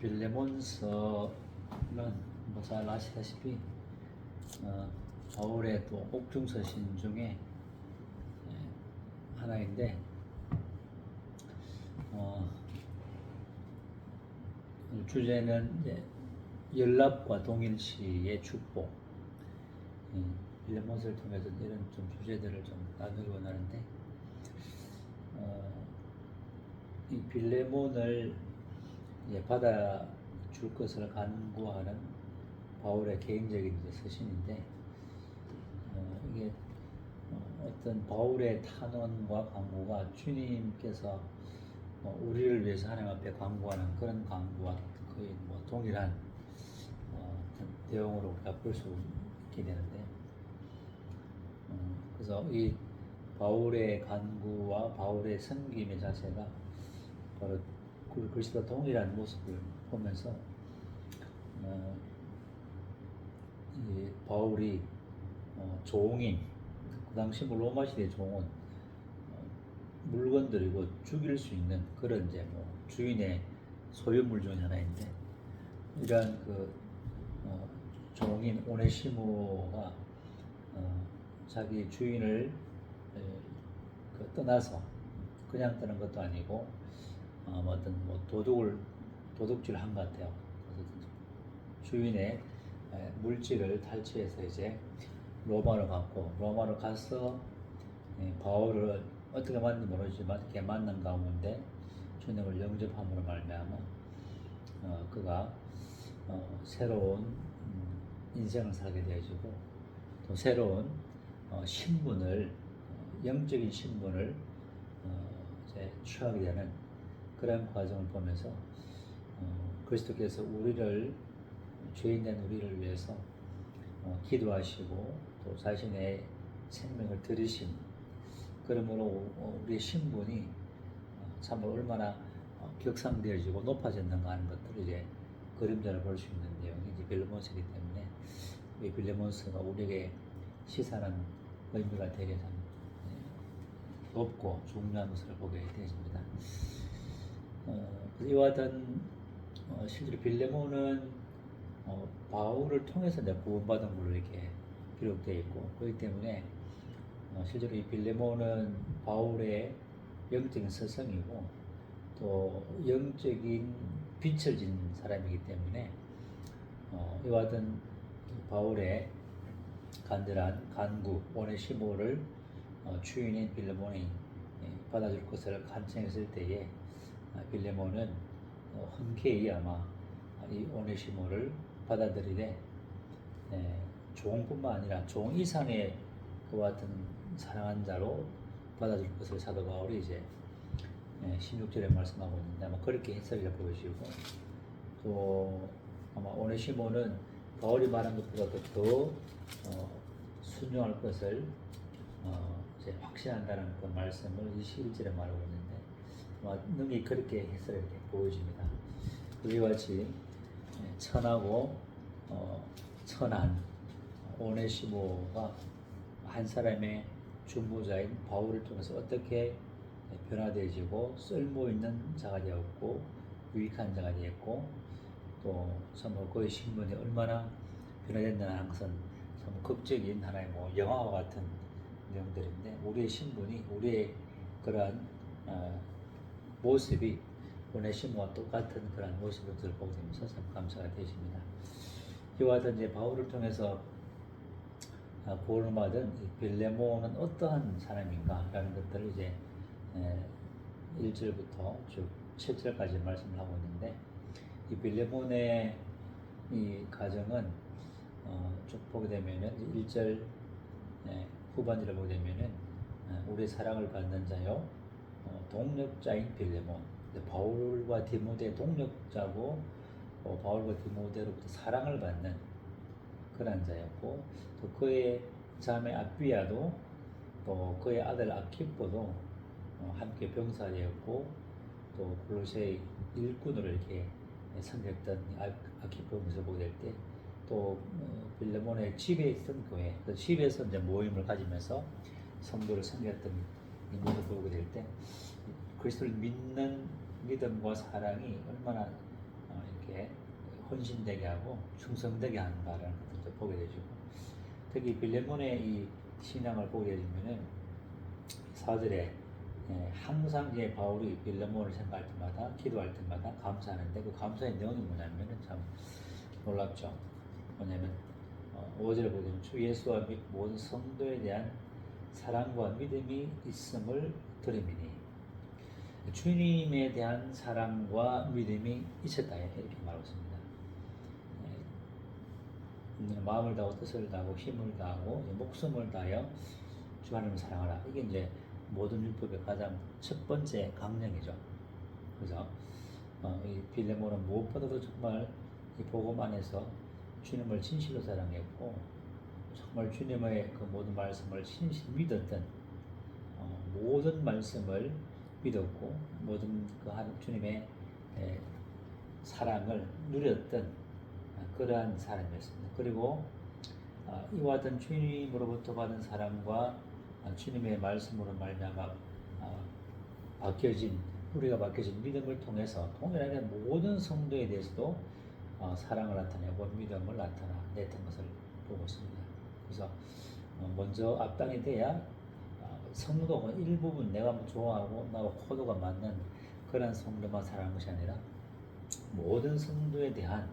빌레몬서는 뭐 잘 아시다시피 어, 바울의 또 옥중서신 중에 예, 하나인데 어, 주제는 이제 연락과 동일시의 축복. 예, 빌레몬서를 통해서 이런 좀 주제들을 좀 나누기 원하는데 어, 이 빌레몬을 예, 받아 줄 것을 간구하는 바울의 개인적인 이제 서신인데 어, 이게 어, 어떤 바울의 탄원과 간구가 주님께서 어, 우리를 위해서 하나님 앞에 간구하는 그런 간구와 거의 뭐 동일한 어, 어떤 내용으로 우리가 볼 수 있게 되는데 어, 그래서 이 바울의 간구와 바울의 섬김의 자세가 바로 그 글씨와 동일한 모습을 보면서 어, 이 바울이 어, 종인 그 당시 뭐 로마 시대 종은 어, 물건들이고 죽일 수 있는 그런 이제 뭐 주인의 소유물 중에 하나인데 이러한 그 어, 종인 오네시모가 어, 자기 주인을 에, 그 떠나서 그냥 떠난 것도 아니고 어, 뭐 어떤 뭐 도둑을 도둑질을 한 것 같아요. 그래서 주인의 에, 물질을 탈취해서 이제 로마로 갔고 로마로 가서 예, 바울을 어떻게 만는지 모르지만 이렇게 만난 가운데 주님을 영접함으로 말미암아 어, 그가 어, 새로운 음, 인생을 살게 되어지고 또 새로운 어, 신분을 어, 영적인 신분을 어, 이제 취하게 되는 그런 과정을 보면서 어, 그리스도께서 우리를 죄인된 우리를 위해서 어, 기도하시고 또 자신의 생명을 들이신 그러므로 어, 우리의 신분이 어, 참 얼마나 어, 격상되어지고 높아졌는가 하는 것들을 이제 그림자를 볼수 있는 내용이 이제 빌레몬스이기 때문에 이 빌레몬스가 우리에게 시사하는 의미가 되게 참 예, 높고 중요한 것을 보게 되십니다. 어, 이와 같은 어, 실제로 빌레몬은 어, 바울을 통해서 이제 구원받은 걸로 이렇게 기록되어 있고 그렇기 때문에 어, 실제로 이 빌레몬은 바울의 영적인 스승이고 또 영적인 빛을 진 사람이기 때문에 어, 이와 같은 바울의 간절한 간구 오네시모를 어, 주인인 빌레몬이 예, 받아줄 것을 간청했을 때에 아, 빌레몬은 어, 흔쾌히 아마 이 오네시모를 받아들이되 예, 종뿐만 아니라 종 이상의 그와 같은 사랑한 자로 받아줄 것을 사도 바울이 이제 예, 16절에 말씀하고 있는데 아마 그렇게 해석이 보여지고 또 아마 오네시모는 바울이 말한 것보다 더 어, 순종할 것을 어, 이제 확신한다는 그 말씀을 21절에 말하고 있는데 능히 그렇게 해석이 이렇게 보여집니다. 그와 같이 예, 천하고 어, 천한 오네시모가 한 사람의 중보자인 바울을 통해서 어떻게 변화되어지고 쓸모 있는 자가 되었고 유익한 자가 되었고 또 정말 그의 신분이 얼마나 변화된다는 것은 참 극적인 하나의 뭐 영화와 같은 내용들인데 우리의 신분이 우리의 그러한 어, 모습이 오네시모와 똑같은 그런 모습을 보게 되면서 참 감사가 되십니다. 이와 같은 이제 바울을 통해서 아, 구원을 받은 이 빌레몬은 어떠한 사람인가라는 것들을 이제 에, 1절부터 쭉 7절까지 말씀을 하고 있는데 이 빌레몬의 이 가정은 어, 쭉 보게 되면은 1절 예, 후반절을 보게 되면은 어, 우리 사랑을 받는 자요 어, 동력자인 빌레몬. 바울과 디모데의 동력자고 어, 바울과 디모데로부터 사랑을 받는 그런 자였고 또 그의 자매 아비아도 또 그의 아들 아키포도 어, 함께 병사였고 또 골로새 일꾼으로 이렇게 섬겼던 아- 아키포 모습을 보게 될 때또 어, 빌레몬의 집에 있던 교회 그 집에서 이제 모임을 가지면서 성도를 섬겼던 이 모습을 보게 될 때 그리스도를 믿는 믿음과 사랑이 얼마나 어, 이렇게 헌신되게 하고 충성되게 하는 바라는 것도 보게 되죠. 특히 빌레몬의 이 신앙을 보게 되면은 사절에 예, 항상 이제 바울이 빌레몬을 생각할 때마다 기도할 때마다 감사하는데 그 감사의 내용이 뭐냐면은 참 놀랍죠. 뭐냐면 어, 5절에 보면 주 예수와 및 모든 성도에 대한 사랑과 믿음이 있음을 드림이니 주님에 대한 사랑과 믿음이 있었다 이렇게 말하고 있습니다. 예, 마음을 다하고 뜻을 다하고 힘을 다하고 목숨을 다하여 주 하나님을 사랑하라. 이게 이제 모든 율법의 가장 첫 번째 강령이죠. 그래서 어, 이 빌레몬은 무엇보다도 정말 이 복음 안에서 주님을 진실로 사랑했고 정말 주님의 그 모든 말씀을 진실 믿었던 어, 모든 말씀을 믿었고 모든 그 주님의 에, 사랑을 누렸던 아, 그러한 사람이었습니다. 그리고 아, 이와 같은 주님으로부터 받은 사랑과 아, 주님의 말씀으로 말미암아 아, 바뀌어진 우리가 바뀌어진 믿음을 통해서 동일하게 모든 성도에 대해서도 어, 사랑을 나타내고 믿음을 나타냈던 것을 보고 있습니다. 그래서 어, 먼저 앞당이 돼야 어, 성도가 일부분 내가 뭐 좋아하고 나와 코드가 맞는 그런 성도만 사랑하는 것이 아니라 모든 성도에 대한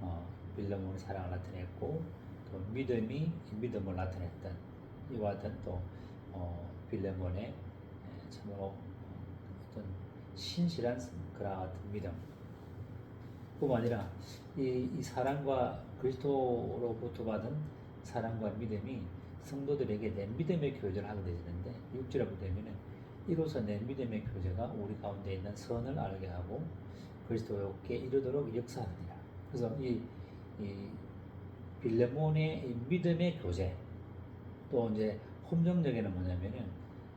어, 빌레몬의 사랑을 나타냈고 또 믿음이 믿음을 나타냈던 이와 같은 또 어, 빌레몬의 에, 참으로 어떤 신실한 그와 같은 믿음. 뿐만 아니라 이, 이 사랑과 그리스도로부터 받은 사랑과 믿음이 성도들에게 내 믿음의 교제를 하게 되는데 6절에 보면은 이로써 내 믿음의 교제가 우리 가운데 있는 선을 알게 하고 그리스도께 이르도록 역사하느니라. 그래서 이, 이 빌레몬의 이 믿음의 교제 또 이제 hom정역에는 뭐냐면은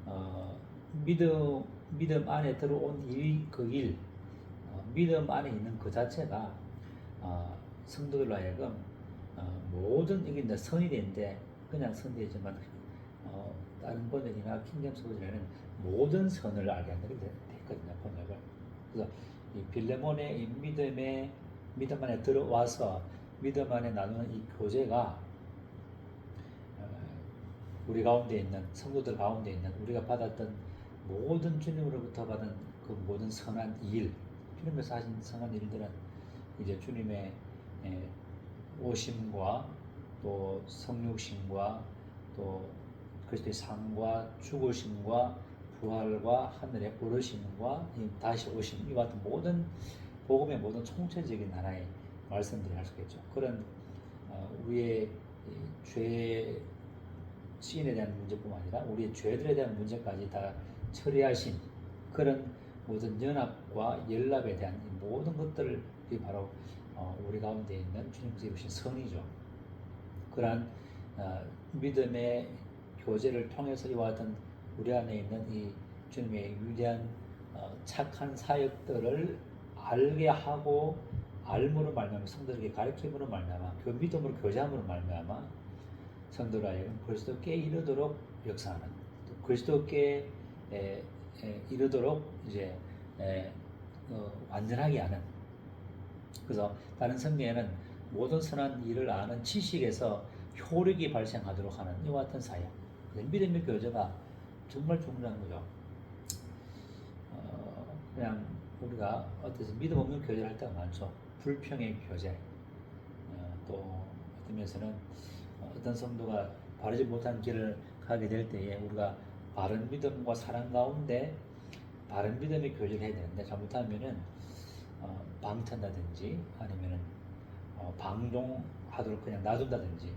어, 믿음 믿음 안에 들어온 일그 일, 어, 믿음 안에 있는 그 자체가 어, 성도들로 하여금 어, 모든 이게 이제 되는데 그냥 선되지만 어, 다른 번역이나 킹잼스 버전에는 모든 선을 알게 한다 이렇게 됐거든요 번역을. 그래서 이 빌레몬의 이 믿음의 믿음 안에 들어와서 믿음 안에 나누는 이 교제가 어, 우리 가운데 있는 성도들 가운데 있는 우리가 받았던 모든 주님으로부터 받은 그 모든 선한 일, 주님께서 하신 선한 일들은 이제 주님의 에, 오심과 또 성육신과 또 그리스도의 상과 죽으심과 부활과 하늘에 오르심과 이 다시 오심 이와 같은 모든 복음의 모든 총체적인 하나의 말씀들을 할수 있겠죠. 그런 어, 우리의 이죄 시인에 대한 문제뿐만 아니라 우리의 죄들에 대한 문제까지 다 처리하신 그런 모든 연합과 연합에 대한 이 모든 것들이 바로 어, 우리 가운데 있는 주님께서 입으신 선이죠. 그러한 어, 믿음의 교제를 통해서 이와 같은 우리 안에 있는 이 주님의 위대한 어, 착한 사역들을 알게 하고 알므로 말미암아 성도들에게 가르침으로 말미암아 그 믿음으로 교제함으로 말미암아 하여금 그리스도께 이르도록 역사하는 또 그리스도께 이르도록 이제 에, 어, 완전하게 하는 그래서 다른 성경에는 모든 선한 일을 아는 지식에서 효력이 발생하도록 하는 이와 같은 사역 믿음의 교제가 정말 중요한 거죠. 어, 그냥 우리가 어떠서 믿음 없는 교제를 할 때가 많죠. 불평의 교제. 어, 또 어떤 면에서는 어떤 성도가 바르지 못한 길을 가게 될 때에 우리가 바른 믿음과 사랑 가운데 바른 믿음의 교제를 해야 되는데 잘못하면은 어, 방탄다든지 아니면은 어, 방종하도록 그냥 놔둔다든지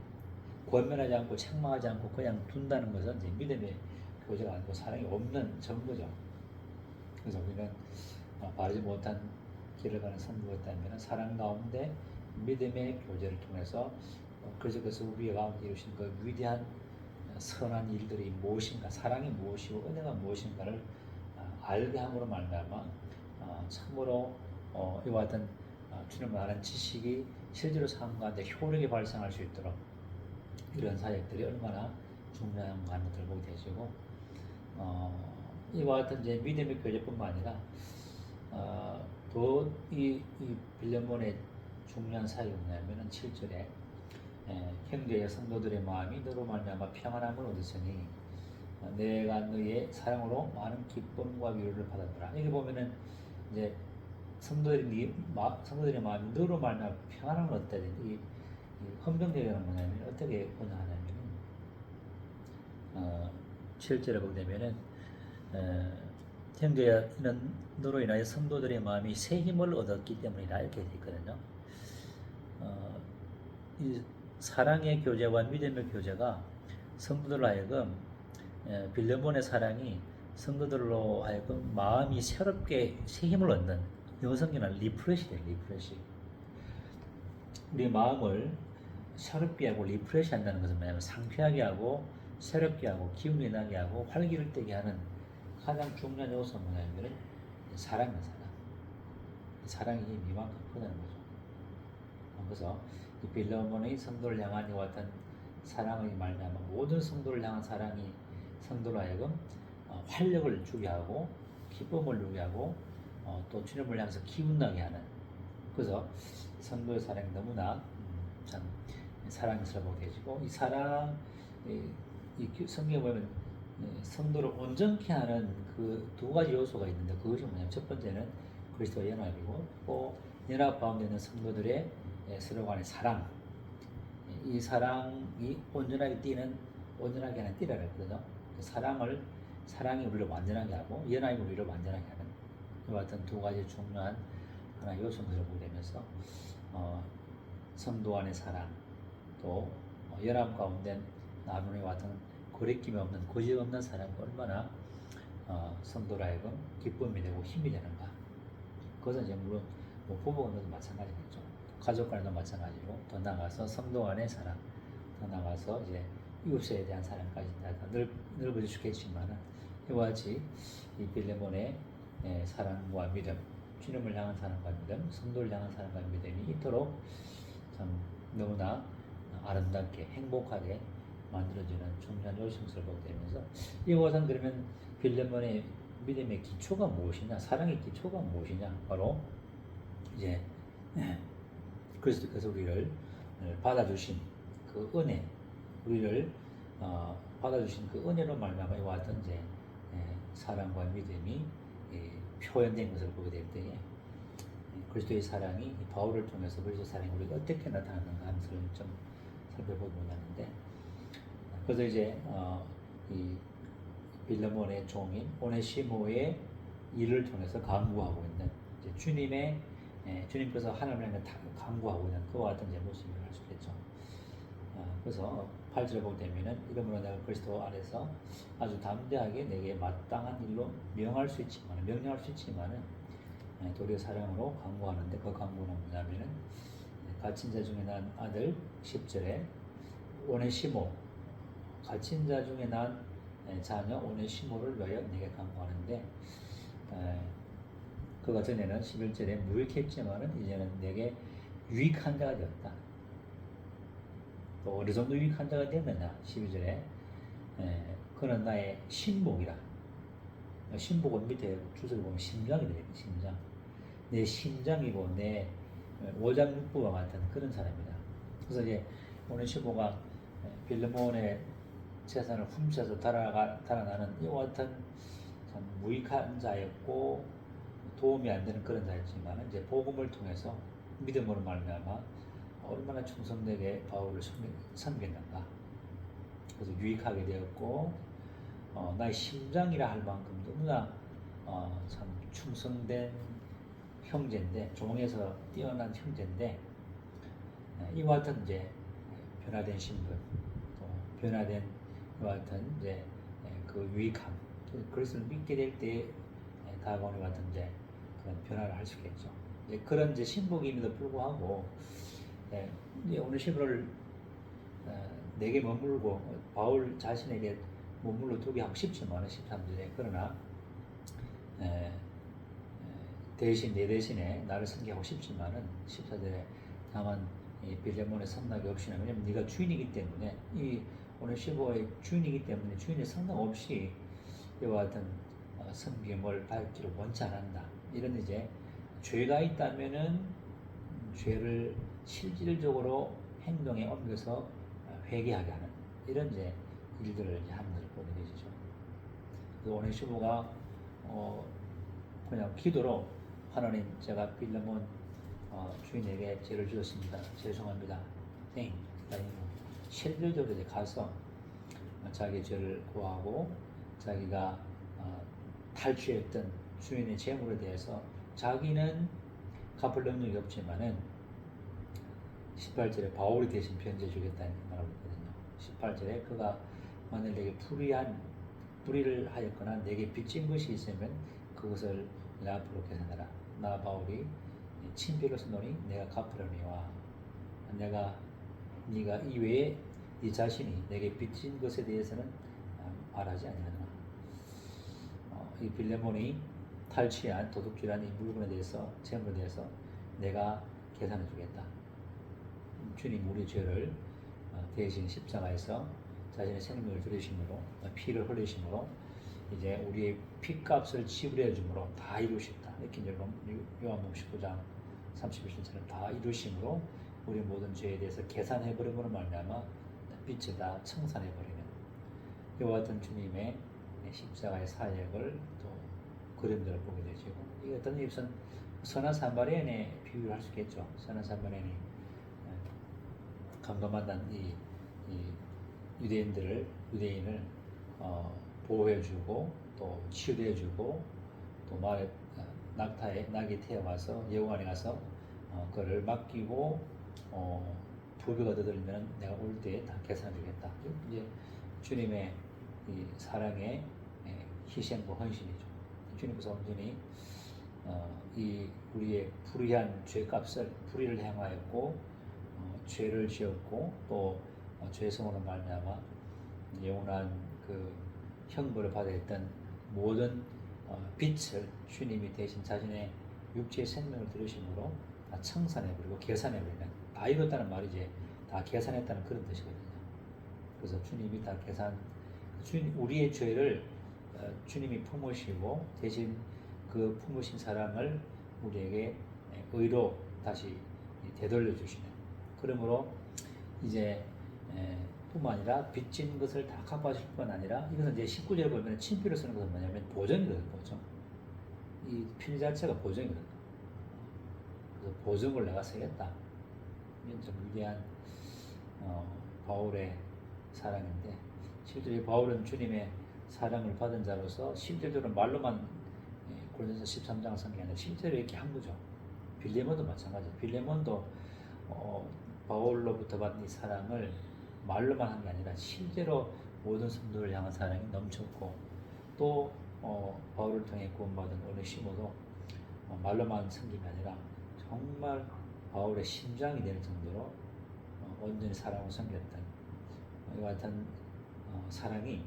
권면하지 않고 책망하지 않고 그냥 둔다는 것은 이제 믿음의 교제가 아니고 사랑이 없는 증거죠. 그래서 우리는 어, 바르지 못한 길을 가는 있다면 사랑 가운데 믿음의 교제를 통해서 어, 그래서 우리 가운데 이루신 그 위대한 선한 일들이 무엇인가, 사랑이 무엇이고 은혜가 무엇인가를 어, 알게 함으로 말미암아 어, 참으로 어, 이와 같은 어, 주님을 아는 지식이 실제로 삶 가운데 효력이 발생할 수 있도록 이런 사역들이 얼마나 중요한가 하는 것을 보게 되시고 어, 이와 같은 이제 믿음의 교제뿐만 아니라 어, 더이 이 빌레몬의 중요한 사역이 뭐냐면은 7절에 에, 형제의 성도들의 마음이 너로 말미암아 평안함을 얻으시니 어, 내가 너의 사랑으로 많은 기쁨과 위로를 받았더라. 여기 보면은 이제 성도들이 네 마, 성도들의 마음이 너로 말미암아 평안함을 얻다. 이, 이 헌병대회는 뭐냐면 어떻게 보냐 하냐면은 어, 7절에 보게 되면은 어, 형제야 이는 너로 인하여 성도들의 마음이 새 힘을 얻었기 때문이다 이렇게 되어 있거든요. 어, 이 사랑의 교제와 믿음의 교제가 성도들로 하여금 에, 빌레몬의 사랑이 성도들로 하여금 마음이 새롭게 새 힘을 얻는 성경은 리프레시 돼 리프레시. 우리 마음을 새롭게 하고 리프레시 한다는 것은 뭐냐면 상쾌하게 하고 새롭게 하고 기운이 나게 하고 활기를 띠게 하는 가장 중요한 요소는 뭐냐면 사랑이야 사랑. 사랑이 이만큼 크다는 거죠. 그래서 이 빌레몬의 성도를 향한 이와 같은 사랑의 말미암아 모든 성도를 향한 사랑이 성도로 하여금 어, 활력을 주게 하고 기쁨을 누게 하고 어, 또 주님을 향해서 기운나게 하는. 그래서 성도의 사랑이 너무나 음, 참 사랑스러워 되지고 이 사랑 이, 성경에 보면 예, 성도를 온전케 하는 그 두 가지 요소가 있는데 그것이 뭐냐면 첫 번째는 그리스도의 연합이고 또 연합 가운데 있는 성도들의 예, 서로 간의 사랑. 예, 이 사랑이 온전하게 뛰는 온전하게 하는 띠라 그랬거든요 그 사랑을 사랑이 우리를 완전하게 하고 연합이 우리를 완전하게 하는 이와 같은 두 가지 중요한 하나 요소들을 보게 되면서 어, 성도 안의 사랑 또 어, 연합 가운데 와 같은 거리낌이 없는 고집 없는 사랑이 얼마나 어, 성도라 하여금 기쁨이 되고 힘이 되는가. 그것은 이제 물론 뭐 부부 간에도 마찬가지겠죠. 가족 간에도 마찬가지고 더 나아가서 성도 간의 사랑 더 나아가서 이제 이웃에 대한 사랑까지 다 넓, 있겠지만은 이와 같이 이 빌레몬의 예, 사랑과 믿음 주님을 향한 사랑과 믿음 성도를 향한 사랑과 믿음이 이토록 참 너무나 아름답게 행복하게 만들어지는 중요한 보게 되면서 이것은 그러면 빌레몬의 믿음의 기초가 무엇이냐 사랑의 기초가 무엇이냐 바로 이제 그리스도께서 우리를 받아주신 그 은혜 우리를 어, 받아주신 그 은혜로 말미암아 같은 이제 예, 사랑과 믿음이 예, 표현된 것을 보게 될 때에 예, 그리스도의 사랑이 이 바울을 통해서 그리스도 사랑이 우리가 어떻게 나타나는가 하는 것을 좀 살펴보고자 하는데 그래서 이제 어, 이 빌레몬의 종인 오네시모의 일을 통해서 강구하고 있는 주님의 예, 주님께서 하나님을 강구하고 있는 그와 같은 모습을 알수 있겠죠. 아, 그래서 8절에 보게 되면은 이러므로 내가 그리스도 안에서 아주 담대하게 내게 마땅한 일로 명할 수 있지만 명령할 수 있지만은 예, 도리어 사랑으로 강구하는데 그 강구는 뭐냐면은 예, 갇힌 자 중에 난 아들 10절에 오네시모 갇힌 자 중에 난 예, 자녀 오네시모를 위하여 내게 강구하는데 에, 그가 전에는 11절에 무익했지만은 이제는 내게 유익한 자가 되었다. 또 어느 정도 유익한 자가 되느냐 12절에 에, 그는 나의 신복이라. 신복은 밑에 주소를 보면 심장이 되요 심장. 내 심장이고 내 오장육부와 같은 그런 사람이다. 그래서 이제 오늘 시보가 빌레몬의 재산을 훔쳐서 달아가, 달아나는 이와 같은 참 무익한 자였고 도움이 안 되는 그런 자였지만 이제 복음을 통해서 믿음으로 말미암아 얼마나 충성되게 바울을 섬겼는가 그래서 유익하게 되었고 어, 나의 심장이라 할 만큼 너무나 어, 참 충성된 형제인데 종에서 뛰어난 형제인데 에, 이와 같은 이제 변화된 신분 또 변화된 이와 같은 이제 에, 그 유익함 그 그리스도를 믿게 될 때 다가오는 것 같은 이제 그런 변화를 할 수 있겠죠. 그런 이제 신복임에도 불구하고 예, 오늘 시부를 어, 내게 머물고 바울 자신에게 머물러 두게 하고 싶지만 13절에 그러나 에, 에, 대신 내 대신에 나를 섬기하고 싶지만은 14절에 다만 이 빌레몬의 성낙이 없이는 왜냐면 네가 주인이기 때문에 이 오늘 15의 주인이기 때문에 주인의 성낙 없이 이와 같은 어, 섬김을 받기를 원치 않았다. 이런 이제 죄가 있다면은 죄를 실질적으로 행동에 옮겨서 회개하게 하는 이런 이제 일들을 이제 하는 것을 보게 되죠. 그 오네시모가 어 그냥 기도로 하나님 제가 빌레몬 어, 주인에게 죄를 지었습니다. 죄송합니다. 땡. 아니 실질적으로 이제 가서 자기 죄를 구하고 자기가 어, 탈취했던 주인의 재물에 대해서 자기는 갚을 능력이 없지만은 18절에 바울이 대신 변제해 주겠다는 말을 했거든요. 18절에 그가 만일 내게 불의한 불의를 하였거나 내게 빚진 것이 있으면 그것을 내 앞으로 계산하라. 나 바울이 친필로서 노니 내가 갚으려니와 내가 네가 이외에 네 자신이 내게 빚진 것에 대해서는 말하지 아니하노라. 어, 이 빌레몬이 탈취한 도둑질한 이 물건에 대해서 재물에 대해서 내가 계산해 주겠다. 주님 우리 죄를 어, 대신 십자가에서 자신의 생명을 들이심으로 어, 피를 흘리심으로 이제 우리의 피값을 지불해 줌으로 다 이루셨다. 이렇게 요한복음 19장 31절처럼 다 이루심으로 우리 모든 죄에 대해서 계산해 버림으로 말미암아 빛을 다 청산해 버리는 이와 같은 주님의 십자가의 사역을 또 그림들을 보게 되죠. 이 어떤 입은 선한 사마리안에 비유를 할 수 있겠죠. 선한 사마리안이 감감하던 이, 이 유대인들을 유대인을 어, 보호해주고 또 치유해주고 또 마을에 어, 낙타에 낙이 태어와서 예후관에 가서 어, 그를 맡기고 어, 부비가 얻어들면 내가 올때다 계산해주겠다. 이제 주님의 이 사랑의 예, 희생과 헌신이죠. 주님께서 온전히 어, 이 우리의 불의한 죄값을 불의를 행하였고 어, 죄를 지었고 또 어, 죄성으로 말미암아 영원한 그 형벌을 받아야 했던 모든 어, 빛을 주님이 대신 자신의 육체의 생명을 들으심으로 다 청산해버리고 계산해버리는 다 이뤘다는 말이 이제 다 계산했다는 그런 뜻이거든요. 그래서 주님이 다 계산, 주님, 우리의 죄를 어, 주님이 품으시고 대신 그 품으신 사랑을 우리에게 의로 다시 되돌려 주시는 그러므로 이제 에, 뿐만 아니라 빚진 것을 다 갚아줄 뿐 아니라 이것은 이제 19절에 보면 친필을 쓰는 것은 뭐냐면 보정이거든 보정 이필 자체가 보정이거든 그래서 보정을 내가 쓰겠다. 이건 좀 위대한 어, 바울의 사랑인데 실제로 바울은 주님의 사랑을 받은 자로서 실질적으로 말로만 예, 고린도서 13장 성경에 아니라 실제로 이렇게 한 거죠. 빌레몬도 마찬가지 빌레몬도 어, 바울로부터 받은 이 사랑을 말로만 한 게 아니라 실제로 모든 성도를 향한 사랑이 넘쳤고 또 어, 바울을 통해 구원받은 오네시모도 어, 말로만 게 아니라 정말 바울의 심장이 되는 정도로 어, 온전히 사랑을 섬겼던 어, 이와 같은 어, 사랑이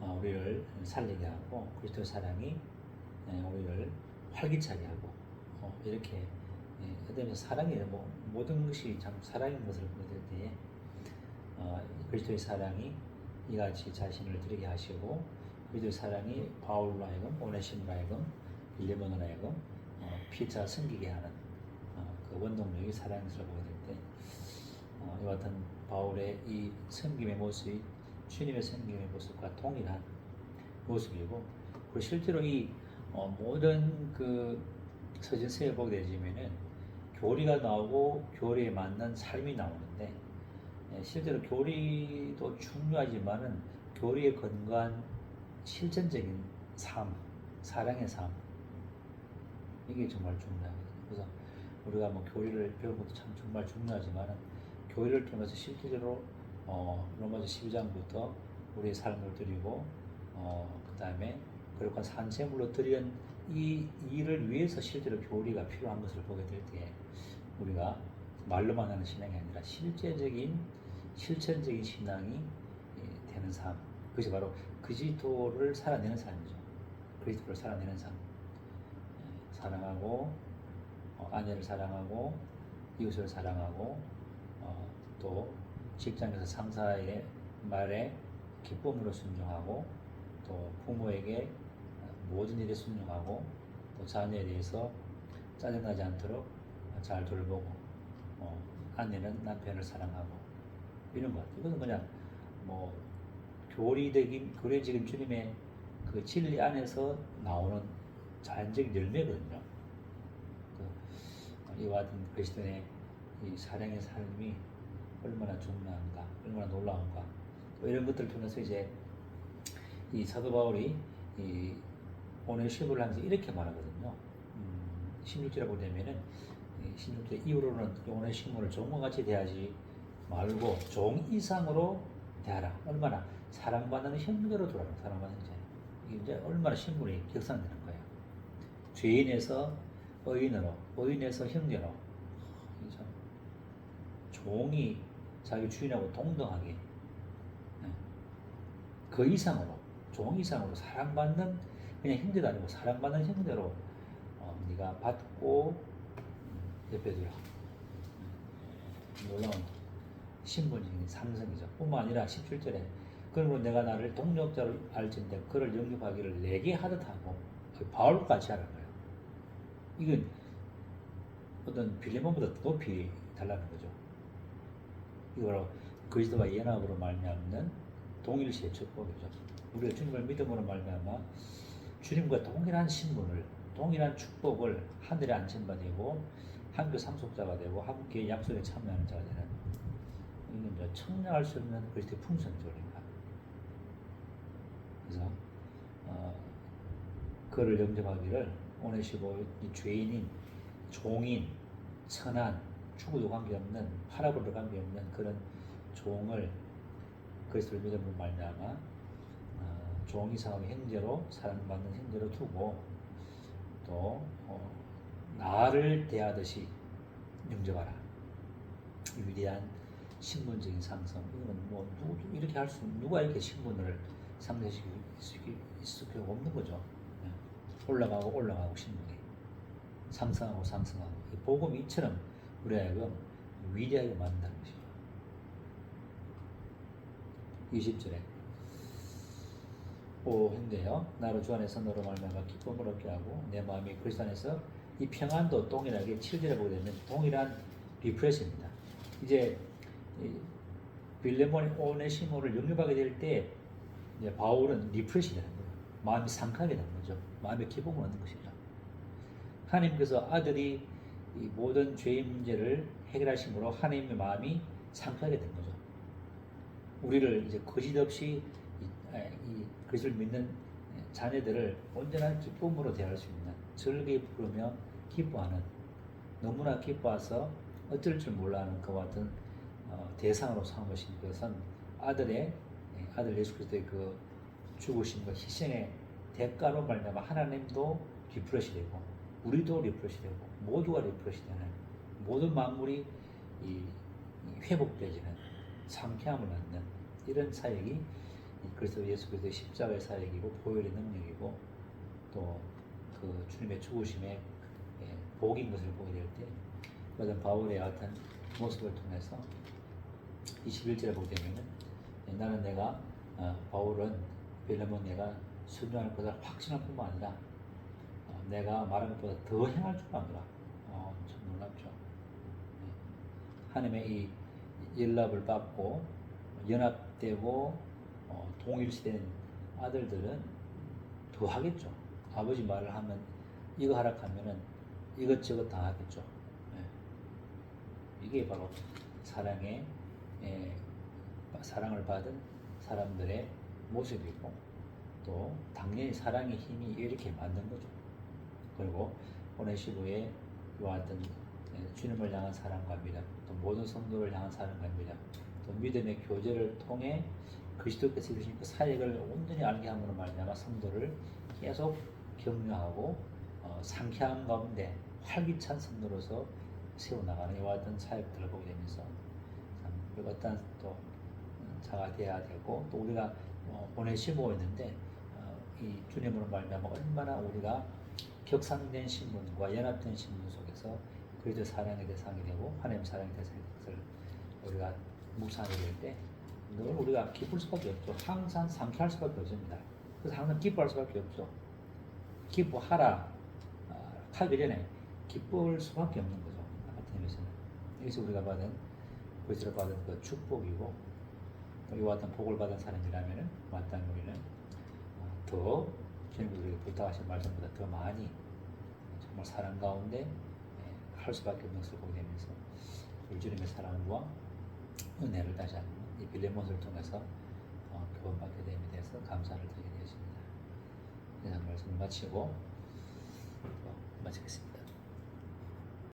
어, 우리를 살리게 하고 그리스도 사랑이 예, 우리를 활기차게 하고 어, 이렇게 예, 그다음에 사랑이 뭐 모든 것이 참 사랑인 것을 보여줄 때에 어, 그리스도의 사랑이 이같이 자신을 드리게 하시고 그리스도의 사랑이 바울로 하여금 오네시모로 하여금 빌레몬으로 하여금 어, 피차 섬기게 하는 어, 그 원동력이 것을 보게 될때 어, 이와 같은 바울의 이 섬김의 모습이 주님의 섬김의 모습과 동일한 모습이고 그리고 실제로 이 어, 모든 그 서진서에 보게 되지면은 교리가 나오고 교리에 맞는 삶이 나오는데 예, 실제로 교리도 중요하지만은 교리에 근거한 실전적인 삶, 사랑의 삶 이게 정말 중요하거든요. 그래서 우리가 뭐 교리를 배우는 것도 참 정말 중요하지만은 교리를 통해서 실질적으로 어, 로마서 12장부터 우리의 삶을 드리고 어, 그 다음에 그렇게 산채물로 드리는 이 일을 위해서 실제로 교리가 필요한 것을 보게 될 때 우리가 말로만 하는 신앙이 아니라 실제적인 실천적인 신앙이 예, 되는 삶. 그것이 바로 그리스도를 살아내는 삶이죠. 그리스도를 살아내는 삶. 예, 사랑하고 어, 아내를 사랑하고 이웃을 사랑하고 어, 또 직장에서 상사의 말에 기쁨으로 순종하고 또 부모에게 모든 일에 순종하고 또또 자녀에 대해서 짜증나지 않도록 잘 돌보고 어, 아내는 남편을 사랑하고 이런 것. 이거는 그냥 뭐 교리적인 교리적인 주님의 그 진리 안에서 나오는 자연적인 열매거든요. 그 이와 같은 그리스도인의 이 사랑의 삶이 얼마나 중요한가, 얼마나 놀라운가, 또 이런 것들을 통해서 이제 이 사도 바울이 이 오늘 시부를 하면서 이렇게 말하거든요. 음, 16절에 보면은 이 16절 이후로는 오늘 신문을 종과 같이 대하지 말고 종 이상으로 대하라. 얼마나 사랑받는 형제로 돌아가 사랑받는 형제. 이제 얼마나 신분이 격상되는 거예요. 죄인에서 의인으로, 의인에서 형제로. 참 종이 자기 주인하고 동등하게 네. 그 이상으로 종 이상으로 사랑받는 그냥 형제가 아니고 사랑받는 형제로 어, 네가 받고. 음, 놀라운 신분적인 상승이죠. 뿐만 아니라 17절에 그러므로 내가 나를 동력자로 알진대 그를 영접하기를 내게 하듯 하고 그 바울같이 하는 거예요. 이건 어떤 빌레몬보다 더 높이 달라는 거죠. 이거로 그리스도와 연합으로 말미암는 동일시의 축복이죠. 우리가 주님을 믿음으로 말미암아 주님과 동일한 신분을 동일한 축복을 하늘에 앉힌 바 되고 함께 상속자가 되고 함께 약속에 참여하는 자가 되는 이건 이제 청량할 수 없는 그리스도의 풍성조입니다. 그래서 어, 그를 영접하기를 오네시고 이 죄인인 종인 천한 추구도 관계없는 파라보도 관계없는 그런 종을 그리스도를 믿음으로 말미암아 어, 종 이상의 형제로 사랑받는 형제로 두고 또 어, 나를 대하듯이 영접하라. 이 위대한 신분적인 상승 이거는 뭐 누구도 이렇게 할 수 누가 이렇게 신분을 상쇄시킬 수 없는 거죠. 네. 올라가고 올라가고 신분이 상승하고 상승하고 이 복음이 이처럼 우리 하여금 위대하게 만든다는 것이죠. 20절에 오인데요 나로 주 안에서 너로 말미암아 기쁨을 얻게 하고 내 마음이 그리스도 안에서 이 평안도 동일하게 7절에 보게 되면 동일한 리프레시입니다. 이제 이 빌레몬 오네시모를 영접하게 될 때 이제 바울은 리프레시 되는 거예요. 마음이 상하게 되는 거죠. 마음의 기쁨을 얻는 것이죠. 하나님께서 아들이 이 모든 죄의 문제를 해결하심으로 하나님의 마음이 상하게 된 거죠. 우리를 이제 거짓 없이 이, 에, 이 그리스도를 믿는 자녀들을 온전한 기쁨으로 대할 수 있는 즐거이 부르며 기뻐하는 너무나 기뻐해서 어쩔 줄 몰라하는 그와 같은 어, 대상으로 것인 그것은 아들의 예, 아들 예수 그리스도의 그 죽으심과 희생의 대가로 말미암아 하나님도 리프레시 되고 우리도 리프레시 되고 모두가 리프레시 되는 모든 만물이 회복되지는 상쾌함을 얻는 이런 사역이 이 그리스도 예수 그리스도의 십자가의 사역이고 보혈의 능력이고 또 그 주님의 죽으심의 예, 복인 것을 보게 될 때, 그런 바울의 어떤 모습을 통해서 21절에 보게 되면은 예, 나는 내가 어, 바울은 빌레몬 내가 순종할 것을 확신할 뿐만 아니라 어, 내가 말한 것보다 더 행할 줄 아노라. 어, 참 놀랍죠. 예. 하나님의 이 연락을 받고 연합되고 어, 동일시된 아들들은 더 하겠죠. 아버지 말을 하면 이거 하라 하면은 이것저것 다 하겠죠. 예. 이게 바로 사랑의 예, 사랑을 받은 사람들의 모습이고 또 당연히 사랑의 힘이 이렇게 만든 거죠. 그리고 오네시보의 이와 같은 예, 주님을 향한 사랑과 믿음, 또 모든 성도를 향한 사랑과 믿음, 또 믿음의 교제를 통해 그리스도께서 그 사역을 온전히 알게 함으로 말미암아 성도를 계속 격려하고 어, 상쾌함 가운데 활기찬 성도로서 세워나가는 이와 같은 사역들을 보게 되면서 참 어떤 또 음, 자가 되어야 되고 또 우리가 어, 보내시모였는데 어, 이 주님으로 말미암아 얼마나 우리가 격상된 신분과 연합된 신분 속에서 그리스도 사랑의 대상이 되고 하나님 사랑의 대상이 된 것을 우리가 묵상하게 될때 늘 우리가 기쁠 수밖에 없죠. 항상 상쾌할 수밖에 없습니다. 그래서 항상 기뻐할 수밖에 없죠. 기뻐하라. 아, 하기 전에 기쁠 수밖에 없는 거죠. 같은 의미에서는 여기서 우리가 받은 그리스를 받은 그 축복이고 또 이와 같은 복을 받은 사람이라면은 마땅히 우리는 어, 더 주님들에게 부탁하신 말씀보다 더 많이 정말 사랑 가운데 예, 할 수밖에 없는 것을 보게 되면서 우리 주님의 사랑과 은혜를 다시 한번 이 빌레몬을 통해서 어, 교훈받게 됨에 대해서 감사를 드리게 되었습니다. 이상 말씀을 마치고 어, 마치겠습니다.